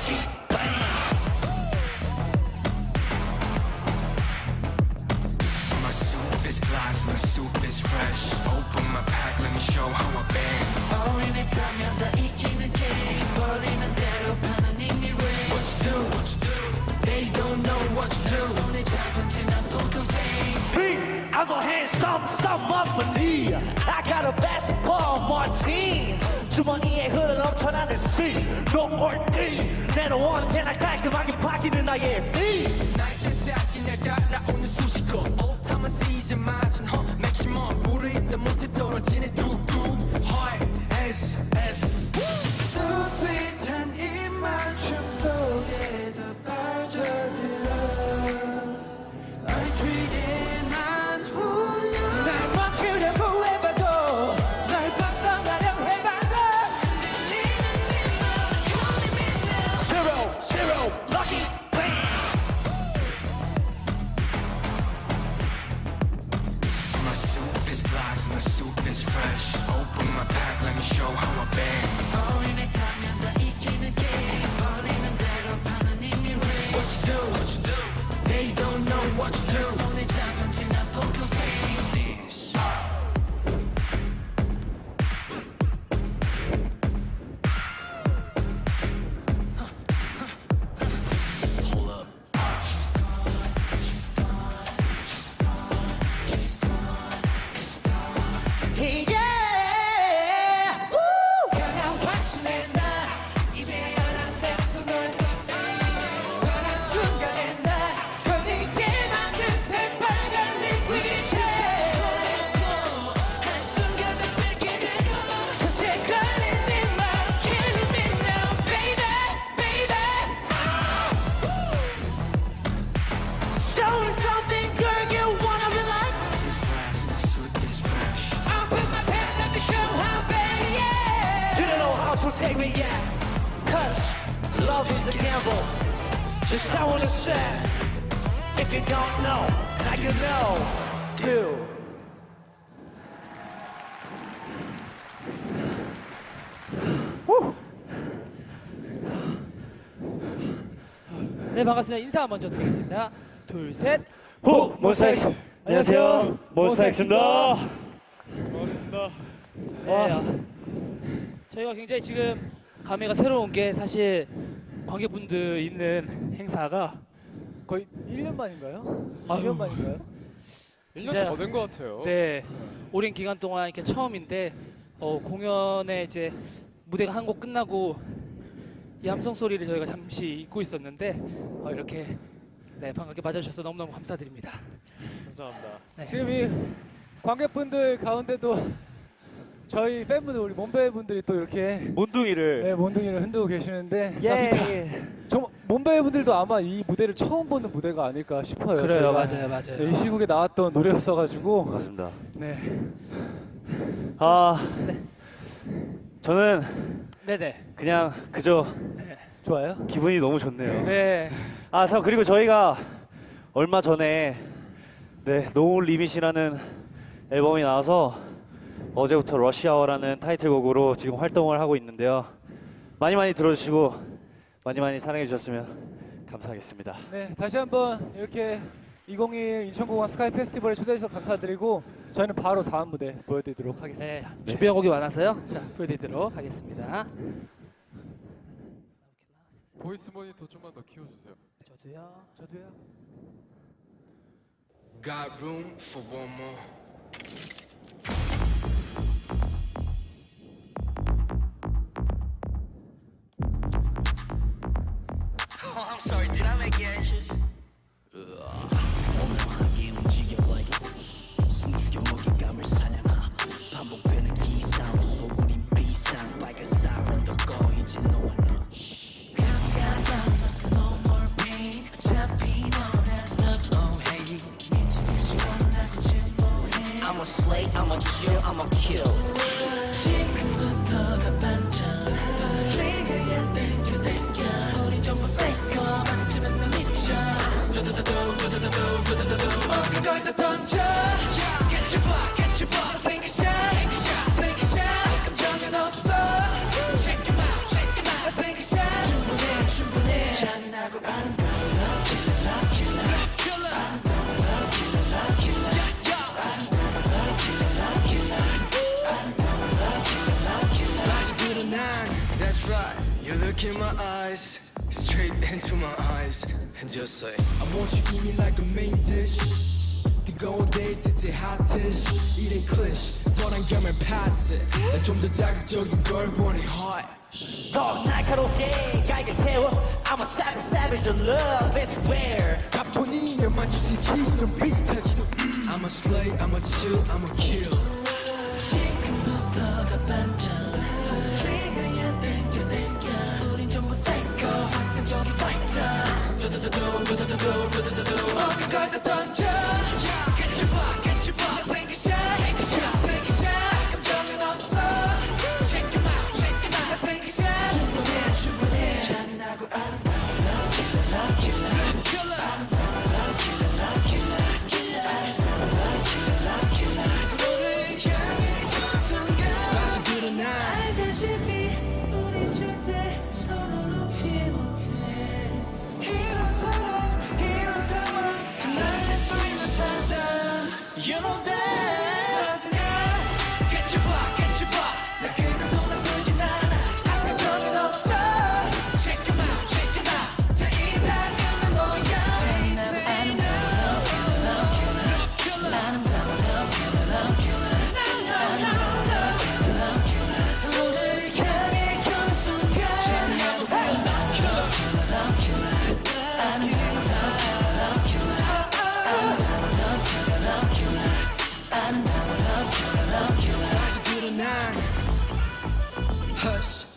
fucking Say If you don't know, now you know? Do 네 반갑습니다. 인사 먼저 드리겠습니다. 둘 셋. 호 몬스타엑스 안녕하세요. 몬스타엑스입니다. 네, 아, 저희가 굉장히 지금 감회가 새로운 게 사실 관객분들 있는 행사가 거의 1년 만인가요? 아유. 2년 만인가요? 진짜 더된 것 같아요. 네 오랜 기간 동안 이렇게 처음인데 어, 공연에 이제 무대가 한 곡 끝나고 이 함성 소리를 저희가 잠시 잊고 있었는데 어, 이렇게 네 반갑게 맞아주셔서 너무너무 감사드립니다. 감사합니다. 네. 지금 이 관객분들 가운데도 저희 팬분들 우리 몸베 분들이 또 이렇게 몬둥이를 네, 몬둥이를 흔들고 계시는데 예. 정 몸베 분들도 아마 이 무대를 처음 보는 무대가 아닐까 싶어요. 그래요, 저희가. 맞아요, 맞아요. 네, 이 시국에 나왔던 노래였어가지고 맞습니다. 네. 아 저는 네네. 그냥 그저 좋아요. 기분이 너무 좋네요. 네. 아 참 그리고 저희가 얼마 전에 네 노울 리밋이라는 앨범이 나와서 어제부터 러시아어라는 타이틀곡으로 지금 활동을 하고 있는데요. 많이 많이 들어주시고 많이 많이 사랑해 주셨으면 감사하겠습니다. 네, 다시 한번 이렇게 2021 인천공항 스카이 페스티벌에 초대해서 감사드리고 저희는 바로 다음 무대 보여드리도록 하겠습니다. 네, 준비한 곡이 많아서요. 자, 보여드리도록 하겠습니다. 보이스 모니터 좀만 더 키워주세요. 저도요. 저도요. Got room for one more. Sorry, did I make you anxious? in my eyes, straight into my eyes, and just say, I want you to eat me like a main dish. 뜨거운 데이트 핫dish, eating clish, gonna pass it. 난좀더 자극적인 걸 me hot. 더 날카롭게 가게 세워 I'm a savage, savage, the love is rare 가뿐이면만 주식이 좀 비슷하지도 I'm a slay, I'm a chill, I'm a kill 저기 fighter 두두두두 두두두두 두두두두 어디까지 던져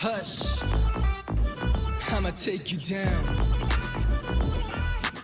Hush, I'ma take you down.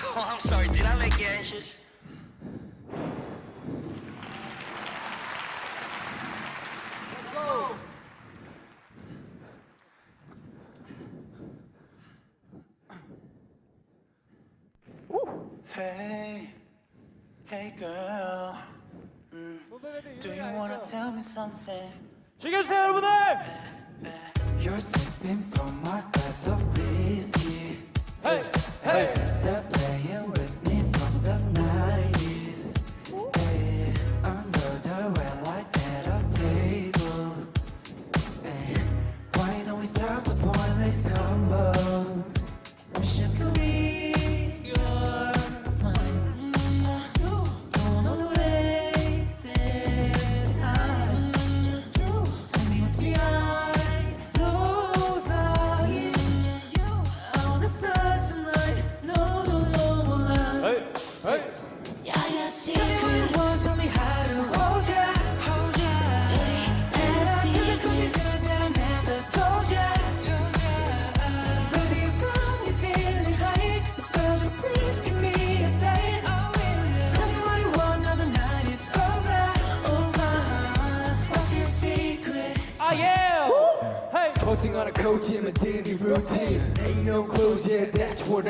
Oh, I'm sorry, did I make you anxious? Hey, hey girl. Mm. Do you wanna tell me something? 지금 여러분들! You're sipping from my glass of whiskey. Hey, hey. hey.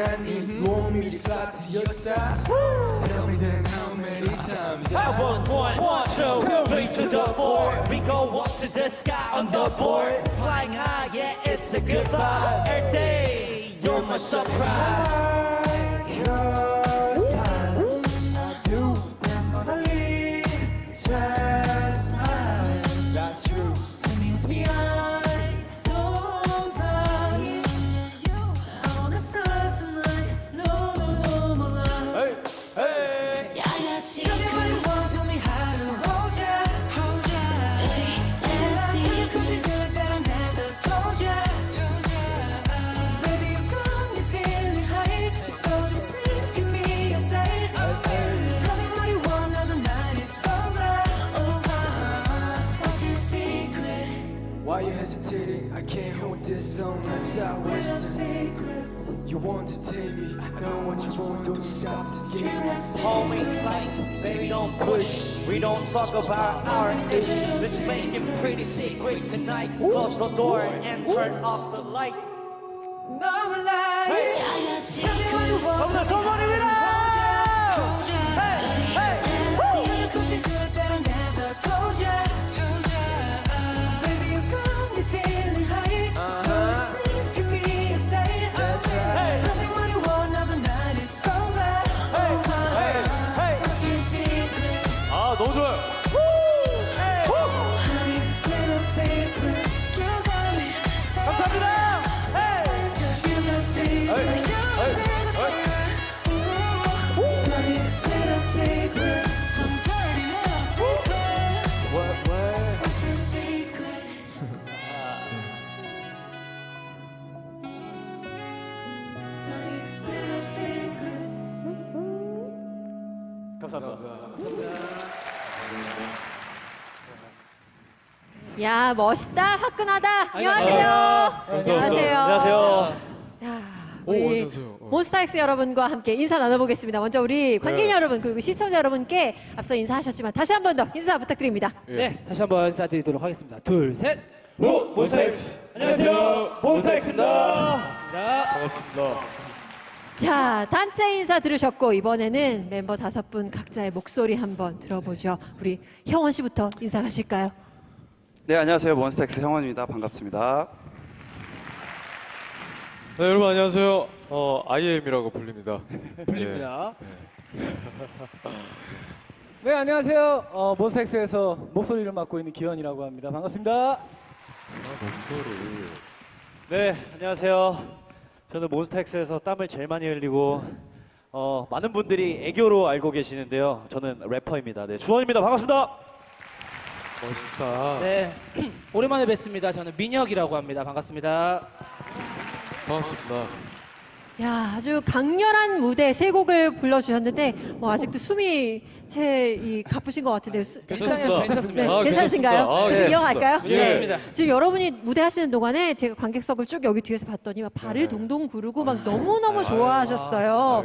I need. Mm-hmm. Want me to to your side? Tell me then how many times? I, want to the four. We go up to the sky on the board, flying high. Yeah, it's a good vibe. Every day, you're my surprise. You want to take me, I know what you want, don't you stop to get me. Hold me tight, baby, don't push. We don't talk about our issues. Let's make it pretty secret tonight. Close the door and turn off the light. 야야 secrets 야 멋있다 화끈하다 안녕하세요 안녕하세요 안녕하세요. 오, 우리 안녕하세요. 어. 몬스타엑스 여러분과 함께 인사 나눠보겠습니다 먼저 우리 관객 네. 여러분 그리고 시청자 여러분께 앞서 인사하셨지만 다시 한 번 더 인사 부탁드립니다 네, 다시 한번 인사드리도록 하겠습니다. 둘, 셋. 모 몬스타엑스. 안녕하세요. 몬스타엑스입니다. 반갑습니다. 자 단체 인사 들으셨고 이번에는 멤버 다섯 분 각자의 목소리 한번 들어보죠 우리 형원 씨부터 인사하실까요? 네 안녕하세요 몬스타엑스 형원입니다 반갑습니다 네, 여러분 안녕하세요. 어, IM이라고 불립니다. 불립니다. 네 안녕하세요. 어, 몬스타엑스에서 목소리를 맡고 있는 기현이라고 합니다. 반갑습니다. 아, 목소리. 네, 안녕하세요. 저는 몬스타엑스에서 땀을 제일 많이 흘리고 어, 많은 분들이 애교로 알고 계시는데요. 저는 래퍼입니다. 네, 주원입니다. 반갑습니다. 멋있다. 네, 오랜만에 뵙습니다. 저는 민혁이라고 합니다. 반갑습니다. 반갑습니다. 야 아주 강렬한 무대 세 곡을 불러주셨는데 뭐 아직도 숨이 채이 가쁘신 것 같은데요. 수- 괜찮습니다. 네, 괜찮습니다. 아, 괜찮으신가요? 괜찮습니다. 아, 계속 네. 이어갈까요? 예. 좋습니다. 지금 여러분이 무대 하시는 동안에 제가 관객석을 쭉 여기 뒤에서 봤더니 막 발을 동동 구르고 막 너무 너무 좋아하셨어요.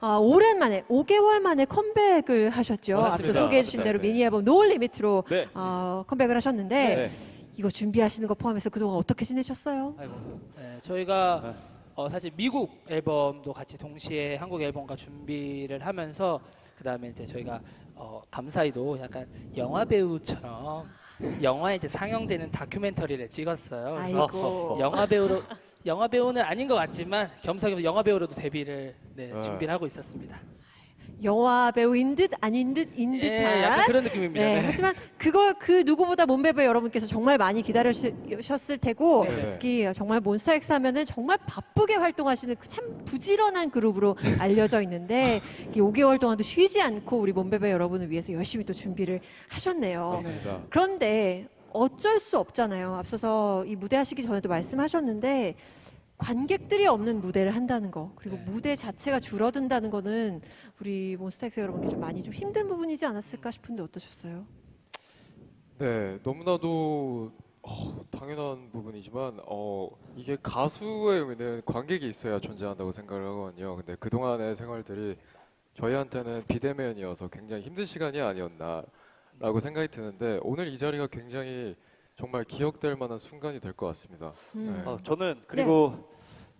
아, 오랜만에 5개월 만에 컴백을 하셨죠. 앞서 맞습니다. 소개해 주신 대로 미니 앨범 노을 리미트로 네. 어, 컴백을 하셨는데 네. 이거 준비하시는 거 포함해서 그동안 어떻게 지내셨어요? 아이고, 네, 저희가 어, 사실 미국 앨범도 같이 동시에 한국 앨범과 준비를 하면서 그 다음에 이제 저희가 어, 감사히도 약간 영화 배우처럼 영화에 이제 상영되는 다큐멘터리를 찍었어요. 그래서 아이고. 영화 배우로 영화 배우는 아닌 것 같지만 겸사겸사 영화 배우로도 데뷔를 네, 네. 준비를 하고 있었습니다. 영화 배우인 듯 아닌 듯인 예, 듯한 약간 그런 느낌입니다. 네, 네. 하지만 그걸 그 누구보다 몸베베 여러분께서 정말 많이 기다리셨을 테고 네. 특히 정말 몬스타엑스 하면은 정말 바쁘게 활동하시는 그참 부지런한 그룹으로 알려져 있는데 이 5개월 동안도 쉬지 않고 우리 몸베베 여러분을 위해서 열심히 또 준비를 하셨네요. 맞습니다. 그런데 어쩔 수 없잖아요. 앞서서 이 무대 하시기 전에도 말씀하셨는데 관객들이 없는 무대를 한다는 거 그리고 무대 자체가 줄어든다는 거는 우리 몬스타엑스 여러분께 좀 많이 좀 힘든 부분이지 않았을까 싶은데 어떠셨어요? 네, 너무나도 어, 당연한 부분이지만 어, 이게 가수의 의미는 관객이 있어야 존재한다고 생각을 하거든요. 근데 그동안의 생활들이 저희한테는 비대면이어서 굉장히 힘든 시간이 아니었나 라고 생각이 드는데 오늘 이 자리가 굉장히 정말 기억될 만한 순간이 될 것 같습니다. 음. 네. 어, 저는 그리고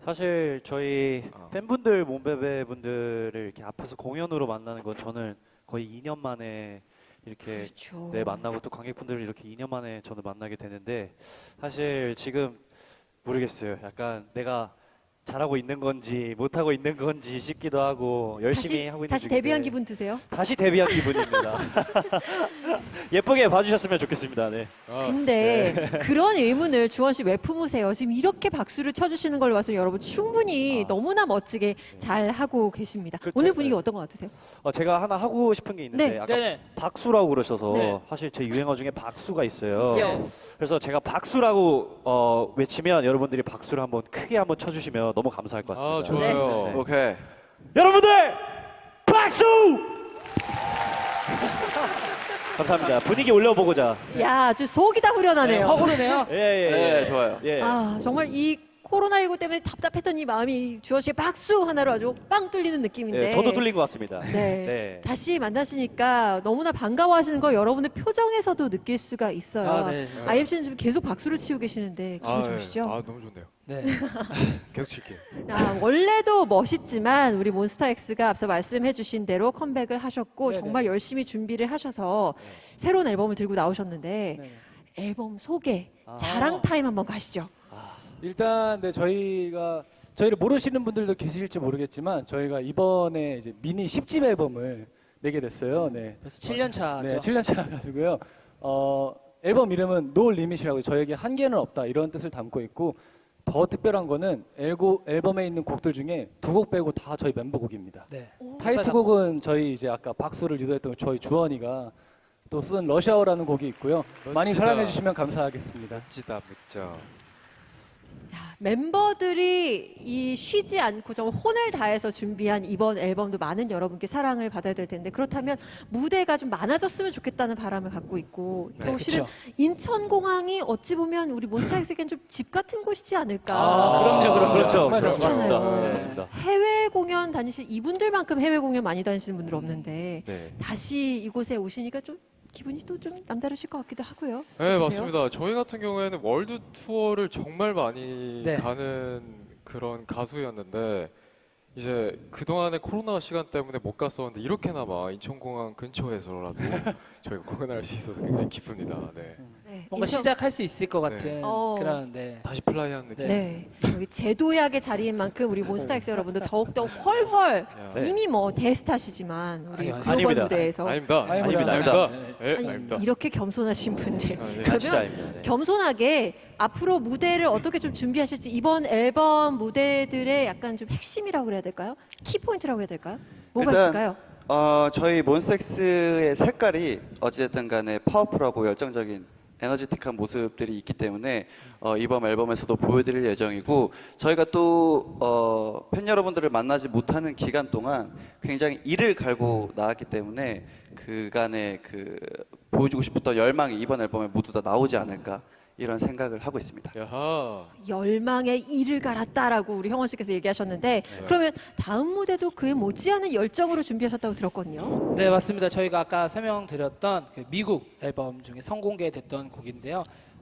사실 저희 아. 팬분들, 몸베베 분들을 이렇게 앞에서 공연으로 만나는 건 저는 거의 2년 만에 이렇게 그렇죠. 네 만나고 또 관객분들을 이렇게 2년 만에 저는 만나게 되는데 사실 지금 모르겠어요. 약간 내가 잘하고 있는 건지 못하고 있는 건지 싶기도 하고 열심히 다시 하고 있는 다시 중인데 데뷔한 기분 드세요? 다시 데뷔한 기분입니다. 예쁘게 봐주셨으면 좋겠습니다. 네. 아, 근데 그런 의문을 주원 씨 왜 품으세요? 지금 이렇게 박수를 쳐주시는 걸 봐서 여러분 충분히 너무나 멋지게 잘 하고 계십니다. 그 오늘 제- 분위기 어떤 것 같으세요? 어, 제가 하나 하고 싶은 게 있는데 네. 아까 네네. 박수라고 그러셔서 네. 사실 제 유행어 중에 박수가 있어요. 있죠. 그래서 제가 박수라고 어, 외치면 여러분들이 박수를 한번 크게 한번 쳐주시면 너무 감사할 것 같습니다. 아 좋아요. 네. 오케이 여러분들 박수! 감사합니다. 분위기 올려보고자. 야, 아주 속이 다 후련하네요. 확 오르네요. 예, 예, 예. 네, 좋아요. 예. 아, 정말 이 코로나19 때문에 답답했던 이 마음이 주원 씨의 박수 하나로 아주 빵 뚫리는 느낌인데. 예, 저도 뚫린 것 같습니다. 네. 네. 다시 만나시니까 너무나 반가워하시는 걸 여러분의 표정에서도 느낄 수가 있어요. 아, 네, 진짜. IMC는 지금 계속 박수를 치고 계시는데 기분 아, 예. 좋으시죠? 아 너무 좋네요. 네. 계속 칠게요. 아, 원래도 멋있지만 우리 몬스타엑스가 앞서 말씀해주신 대로 컴백을 하셨고 네네. 정말 열심히 준비를 하셔서 새로운 앨범을 들고 나오셨는데 네네. 앨범 소개 아. 자랑 타임 한번 가시죠. 일단 네 저희가 저희를 모르시는 분들도 계실지 모르겠지만 저희가 이번에 이제 미니 10집 앨범을 내게 됐어요. 네. 벌써 7년 차죠. 네, 7년 차 가지고요. 어, 앨범 이름은 No Limit이라고 저에게 한계는 없다 이런 뜻을 담고 있고 더 특별한 거는 앨고, 앨범에 있는 곡들 중에 두 곡 빼고 다 저희 멤버 곡입니다. 네. 타이틀곡은 저희 이제 아까 박수를 유도했던 저희 주원이가 또 쓴 러시아워라는 곡이 있고요. 많이 멋지다. 사랑해 주시면 감사하겠습니다. 멋지다 멋져. 멤버들이 이 쉬지 않고 정말 혼을 다해서 준비한 이번 앨범도 많은 여러분께 사랑을 받아야 될 텐데 그렇다면 무대가 좀 많아졌으면 좋겠다는 바람을 갖고 있고 네, 또 실은 그쵸. 인천공항이 어찌 보면 우리 몬스타엑스에겐 좀 집 같은 곳이지 않을까. 아, 그럼요, 그럼요. 그렇죠. 그렇죠. 그렇잖아요. 맞습니다. 네. 맞습니다. 해외 공연 다니실 이분들만큼 해외 공연 많이 다니시는 분들 없는데 네. 다시 이곳에 오시니까 좀 기분이 또 좀 남다르실 것 같기도 하고요. 네 어떠세요? 맞습니다. 저희 같은 경우에는 월드 투어를 정말 많이 네. 가는 그런 가수였는데 이제 그 동안의 코로나 시간 때문에 못 갔었는데 이렇게나마 인천공항 근처에서라도 저희가 공연할 수 있어서 굉장히 기쁩니다. 네. 네, 뭔가 인천- 시작할 수 있을 것 같은 네. 어. 그런 네. 다시 플라이한 느낌. 네. 여기 제도약의 자리인 만큼 우리 몬스타엑스 여러분들 더욱더 훨훨 네. 이미 뭐 대스타시지만 우리 아니, 아니. 글로벌 아닙니다. 무대에서 아닙니다. 아닙니다. 아닙니다. 네. 네, 아니. 이렇게 겸손하신 분들 아, 네. 아, 진짜 그러면 아닙니다. 네. 겸손하게 앞으로 무대를 어떻게 좀 준비하실지 이번 앨범 무대들의 약간 좀 핵심이라고 그래야 될까요? 키포인트라고 해야 될까요? 뭐가 일단 있을까요? 어, 저희 몬스텍스의 색깔이 어찌됐든 간에 파워풀하고 열정적인 에너지틱한 모습들이 있기 때문에 어, 이번 앨범에서도 보여드릴 예정이고 저희가 또 어, 팬 여러분들을 만나지 못하는 기간 동안 굉장히 이를 갈고 나왔기 때문에 그간의 그 보여주고 싶었던 열망이 이번 앨범에 모두 다 나오지 않을까 이런 생각을 하고 있습니다. 야하. 열망의 이를 갈았다라고 우리 형원 씨께서 얘기하셨는데 그러면 다음 무대도 그에 못지않은 열정으로 준비하셨다고 들었거든요. 네 맞습니다. 저희가 아까 설명드렸던 그 미국 앨범 중에 선공개됐던 곡인데요.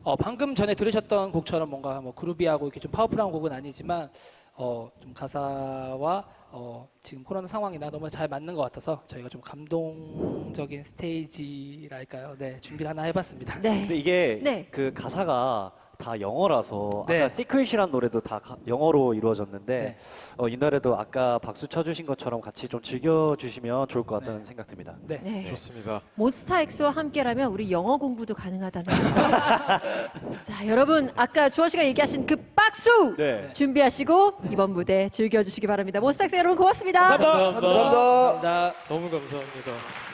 어, 방금 전에 들으셨던 곡처럼 뭔가 뭐 그루비하고 이렇게 좀 파워풀한 곡은 아니지만 어, 좀 가사와 어, 지금 코로나 상황이나 너무 잘 맞는 것 같아서 저희가 좀 감동적인 스테이지랄까요? 네 준비를 하나 해봤습니다. 네. 근데 이게 네. 그 가사가 다 영어라서 네. 아까 시크릿이란 노래도 다 가- 영어로 이루어졌는데 네. 어, 이 노래도 아까 박수 쳐주신 것처럼 같이 좀 즐겨주시면 좋을 것 같다는 생각 듭니다. 네. 네. 좋습니다. 몬스타엑스와 함께라면 우리 영어 공부도 가능하다는 점. 자, 여러분 아까 주원 씨가 얘기하신 그 박수 네. 준비하시고 이번 무대 즐겨주시기 바랍니다. 몬스타엑스 여러분 고맙습니다. 감사합니다. 감사합니다. 너무 감사합니다.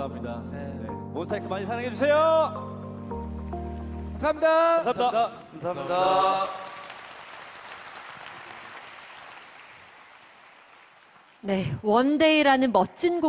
감사합니다. 네. 네. 몬스타엑스 많이 사랑해 주세요. 감사합니다. 감사합니다. 감사합니다. 네, 원데이라는 멋진 곡.